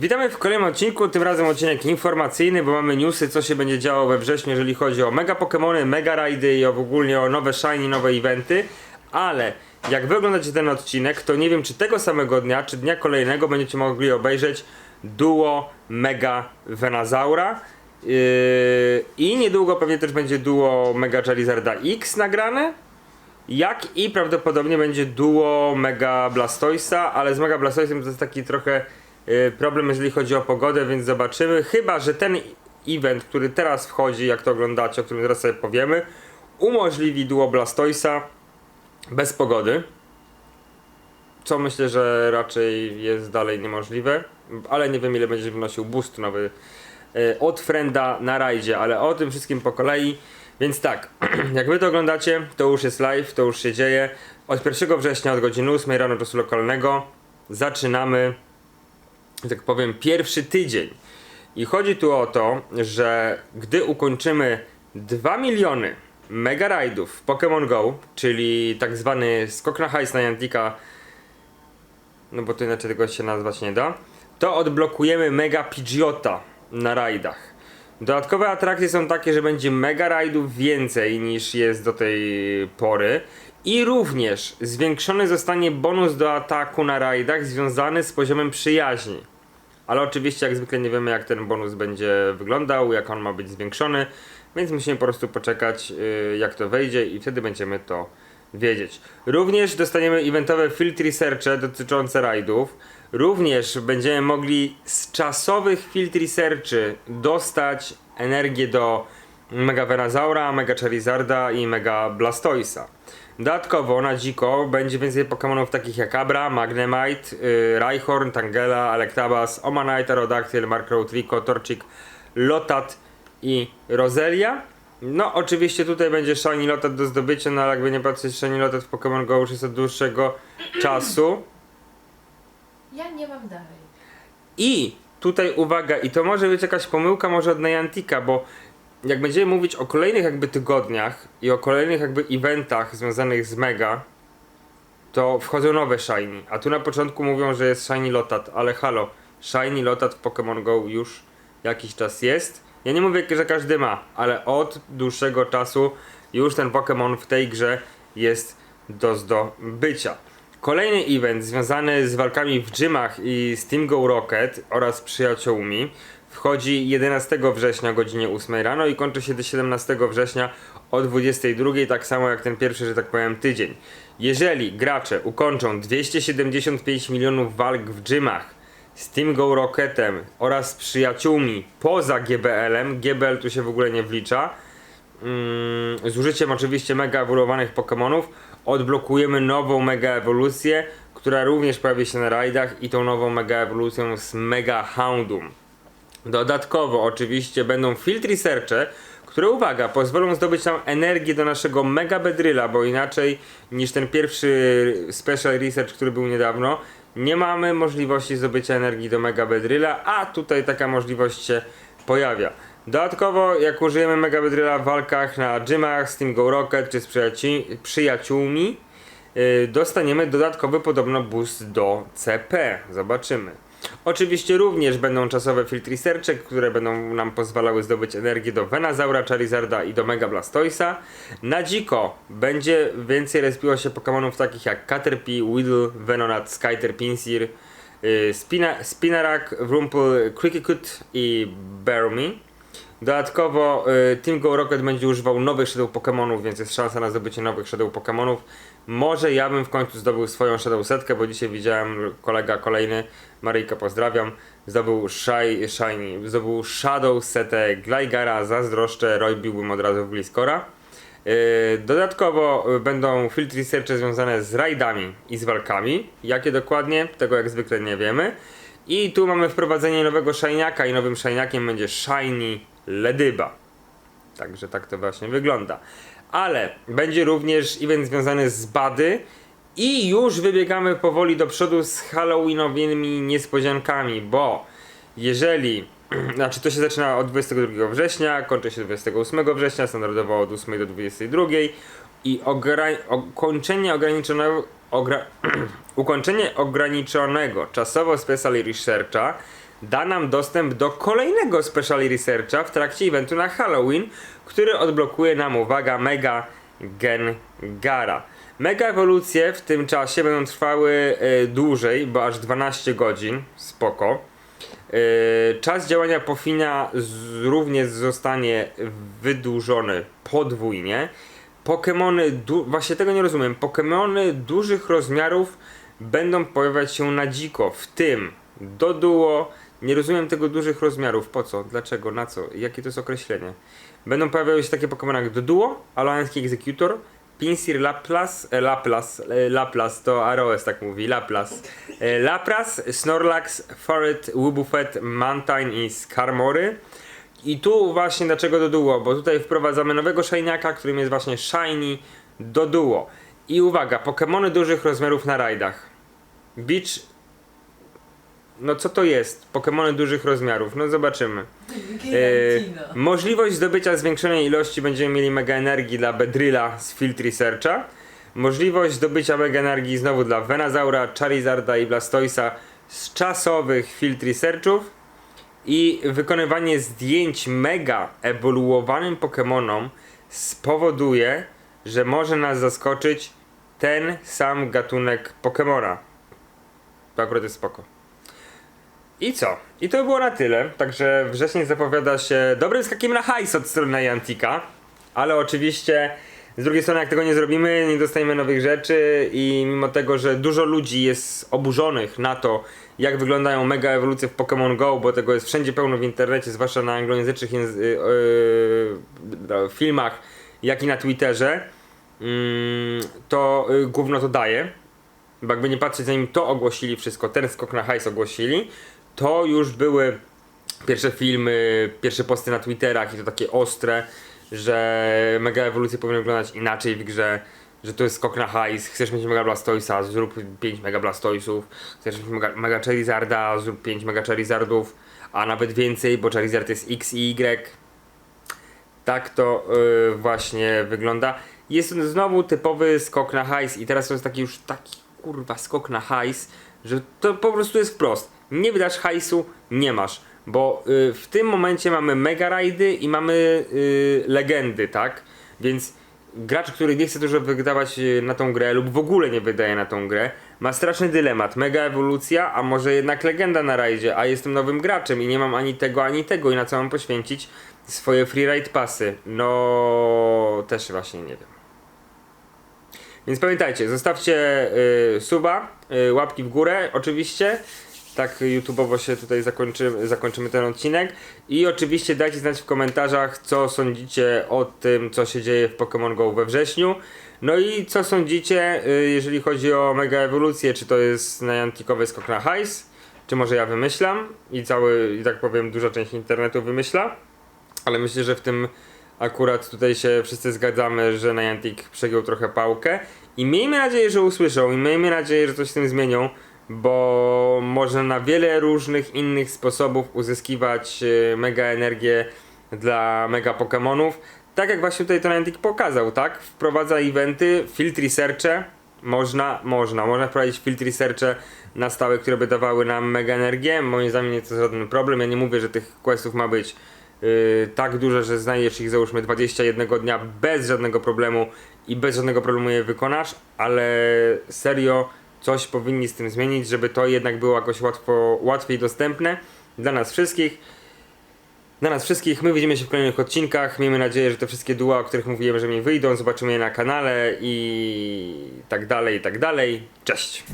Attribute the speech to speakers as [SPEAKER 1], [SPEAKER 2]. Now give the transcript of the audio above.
[SPEAKER 1] Witamy w kolejnym odcinku, tym razem odcinek informacyjny, bo mamy newsy, co się będzie działo we wrześniu, jeżeli chodzi o mega Pokémony, mega rajdy i ogólnie o nowe shiny, nowe eventy. Ale jak wy oglądacie ten odcinek, to nie wiem czy tego samego dnia, czy dnia kolejnego będziecie mogli obejrzeć duo mega Venazaura. Yy, I niedługo pewnie też będzie duo Mega Charizarda X nagrane. Jak i prawdopodobnie będzie duo Mega Blastoisa, ale z Mega Blastoisem to jest taki trochę problem, jeżeli chodzi o pogodę, więc zobaczymy. Chyba, że ten event, który teraz wchodzi, jak to oglądacie, o którym zaraz sobie powiemy, umożliwi duo Blastoisa bez pogody. Co myślę, że raczej jest dalej niemożliwe, ale nie wiem ile będzie wnosił boost nowy y, od Frenda na rajdzie, ale o tym wszystkim po kolei. Więc tak, jak wy to oglądacie, to już jest live, to już się dzieje. Od 1 września od godziny 8 rano czasu lokalnego zaczynamy, tak powiem, pierwszy tydzień. I chodzi tu o to, że gdy ukończymy 2 miliony mega rajdów w Pokémon Go, czyli tak zwany skok na hajs na Jantika, no bo to inaczej tego się nazwać nie da, to odblokujemy Mega Pidgeota na rajdach. Dodatkowe atrakcje są takie, że będzie mega rajdów więcej niż jest do tej pory i również zwiększony zostanie bonus do ataku na rajdach związany z poziomem przyjaźni. Ale oczywiście jak zwykle nie wiemy jak ten bonus będzie wyglądał, jak on ma być zwiększony, więc musimy po prostu poczekać yy, jak to wejdzie i wtedy będziemy to wiedzieć. Również dostaniemy eventowe field researche dotyczące rajdów. Również będziemy mogli z czasowych field researchy dostać energię do Mega Venazaura, Mega Charizarda i Mega Blastoisa. Dodatkowo na dziko będzie więcej Pokémonów takich jak Abra, Magnemite, yy, Rhyhorn, Tangela, Electabuzz, Omanite, Aerodactyl, Markrow, Trico, Torchic, Lotat i Roselia. No oczywiście tutaj będzie Shiny Lotat do zdobycia, no ale jakby nie patrzeć Shiny Lotat w Pokémon Go już jest od dłuższego czasu.
[SPEAKER 2] Ja nie mam dalej.
[SPEAKER 1] I tutaj uwaga, i to może być jakaś pomyłka może od Niantica, bo jak będziemy mówić o kolejnych jakby tygodniach i o kolejnych jakby eventach związanych z Mega, to wchodzą nowe Shiny. A tu na początku mówią, że jest Shiny Lotat, ale halo, Shiny Lotat w Pokémon Go już jakiś czas jest. Ja nie mówię, że każdy ma, ale od dłuższego czasu już ten Pokémon w tej grze jest do zdobycia. Kolejny event związany z walkami w gymach i z Team Go Rocket oraz przyjaciółmi wchodzi 11 września o godzinie 8 rano i kończy się do 17 września o 22, tak samo jak ten pierwszy, że tak powiem, tydzień. Jeżeli gracze ukończą 275 milionów walk w gymach z Team Go Rocketem oraz z przyjaciółmi poza GBL-em, GBL tu się w ogóle nie wlicza, mm, z użyciem oczywiście mega ewoluowanych Pokémonów odblokujemy nową mega ewolucję, która również pojawi się na rajdach i tą nową mega ewolucją z Mega Houndum. Dodatkowo oczywiście będą field researche, które uwaga, pozwolą zdobyć nam energię do naszego Mega Bedryla, bo inaczej niż ten pierwszy special research, który był niedawno, nie mamy możliwości zdobycia energii do Mega Bedryla, a tutaj taka możliwość się pojawia. Dodatkowo, jak użyjemy Mega w walkach na gymach z Team Go Rocket czy z przyjaci- przyjaciółmi, yy, dostaniemy dodatkowy podobno boost do CP. Zobaczymy. Oczywiście również będą czasowe field researche, które będą nam pozwalały zdobyć energię do Venazaura, Charizarda i do Mega Blastoisa. Na dziko będzie więcej respiło się Pokémonów takich jak Caterpie, Weedle, Venonat, Skyter, Pinsir, yy, Spina, Spinarak, Wrumpel, Cricketcut i Barmy. Dodatkowo y, Team Go Rocket będzie używał nowych Shadow Pokémonów, więc jest szansa na zdobycie nowych Shadow Pokémonów. Może ja bym w końcu zdobył swoją Shadow Setkę, bo dzisiaj widziałem kolega kolejny, Maryjka pozdrawiam, zdobył Shy, Shiny, zdobył Shadow Setę Glygara, zazdroszczę, robiłbym od razu w Gliscora. Yy, Dodatkowo y, będą field researche związane z rajdami i z walkami. Jakie dokładnie? Tego jak zwykle nie wiemy. I tu mamy wprowadzenie nowego shiniaka i nowym shiniakiem będzie Shiny Ledyba. Także tak to właśnie wygląda. Ale będzie również event związany z Bady i już wybiegamy powoli do przodu z halloweenowymi niespodziankami, bo jeżeli znaczy to się zaczyna od 22 września, kończy się 28 września, standardowo od 8 do 22 i ogra- ukończenie ograniczonego ogra- ukończenie ograniczonego czasowo special researcha da nam dostęp do kolejnego Special Researcha w trakcie eventu na Halloween, który odblokuje nam, uwaga, Mega Gengara. Mega ewolucje w tym czasie będą trwały e, dłużej, bo aż 12 godzin, spoko. E, czas działania Pofina z, również zostanie wydłużony podwójnie. Pokemony, właśnie tego nie rozumiem. Pokemony dużych rozmiarów będą pojawiać się na dziko, w tym Doduo. Nie rozumiem tego dużych rozmiarów. Po co? Dlaczego? Na co? Jakie to jest określenie? Będą pojawiały się takie Pokemony jak Doduo, Aloański Executor, Pinsir Laplas, e, Laplas, e, Laplas to Aroes tak mówi, Laplas, e, Lapras, Snorlax, Farret, Wubufet, Mantine i Skarmory. I tu właśnie dlaczego do duo, bo tutaj wprowadzamy nowego Shiniaka, którym jest właśnie Shiny do duo. I uwaga, Pokemony dużych rozmiarów na rajdach. Beach. No co to jest? Pokemony dużych rozmiarów. No zobaczymy. E, możliwość zdobycia zwiększonej ilości będziemy mieli mega energii dla Bedrilla z Field Researcha. Możliwość zdobycia mega energii znowu dla Venazaura, Charizarda i Blastoisa z czasowych Field Researchów. I wykonywanie zdjęć mega ewoluowanym Pokémonom spowoduje, że może nas zaskoczyć ten sam gatunek Pokémona. To akurat jest spoko. I co? I to by było na tyle. Także wrzesień zapowiada się dobrym skakiem na hajs od strony Jantika. Ale oczywiście z drugiej strony jak tego nie zrobimy, nie dostajemy nowych rzeczy i mimo tego, że dużo ludzi jest oburzonych na to, jak wyglądają mega ewolucje w Pokémon Go, bo tego jest wszędzie pełno w internecie, zwłaszcza na anglojęzycznych języ- yy, yy, filmach, jak i na Twitterze, mm, to yy, to daje. Bo jakby nie patrzeć zanim to ogłosili wszystko, ten skok na hajs ogłosili, to już były pierwsze filmy, pierwsze posty na Twitterach i to takie ostre, że mega ewolucje powinny wyglądać inaczej w grze, że to jest skok na hajs, chcesz mieć mega Blastoisa, zrób 5 mega Blastoisów, chcesz mieć mega, mega Charizarda, zrób 5 mega Charizardów, a nawet więcej, bo Charizard jest X i Y. Tak to yy, właśnie wygląda. Jest to znowu typowy skok na hajs i teraz to jest taki już taki kurwa skok na hajs, że to po prostu jest wprost. Nie wydasz hajsu, nie masz. Bo y, w tym momencie mamy mega rajdy i mamy y, legendy, tak? Więc gracz, który nie chce dużo wydawać y, na tą grę lub w ogóle nie wydaje na tą grę, ma straszny dylemat. Mega ewolucja, a może jednak legenda na rajdzie, a jestem nowym graczem i nie mam ani tego, ani tego i na co mam poświęcić swoje free ride pasy. No też właśnie nie wiem. Więc pamiętajcie, zostawcie y, suba, y, łapki w górę, oczywiście. Tak YouTubeowo się tutaj zakończy, zakończymy ten odcinek. I oczywiście dajcie znać w komentarzach, co sądzicie o tym, co się dzieje w Pokémon Go we wrześniu. No i co sądzicie, y, jeżeli chodzi o mega ewolucję, czy to jest najantikowy skok na hajs, czy może ja wymyślam i cały, i tak powiem, duża część internetu wymyśla. Ale myślę, że w tym akurat tutaj się wszyscy zgadzamy, że Niantic przegiął trochę pałkę i miejmy nadzieję, że usłyszą i miejmy nadzieję, że coś z tym zmienią, bo można na wiele różnych innych sposobów uzyskiwać e, mega energię dla mega Pokémonów. Tak jak właśnie tutaj to Niantic pokazał, tak? Wprowadza eventy, field researche, można, można, można wprowadzić field researche na stałe, które by dawały nam mega energię. Moim zdaniem nie to żaden problem. Ja nie mówię, że tych questów ma być yy, tak dużo, że znajdziesz ich załóżmy 21 dnia bez żadnego problemu i bez żadnego problemu je wykonasz, ale serio coś powinni z tym zmienić, żeby to jednak było jakoś łatwo, łatwiej dostępne dla nas wszystkich. Dla nas wszystkich, my widzimy się w kolejnych odcinkach. Miejmy nadzieję, że te wszystkie duła, o których mówiłem, że mi wyjdą, zobaczymy je na kanale i tak dalej, i tak dalej. Cześć!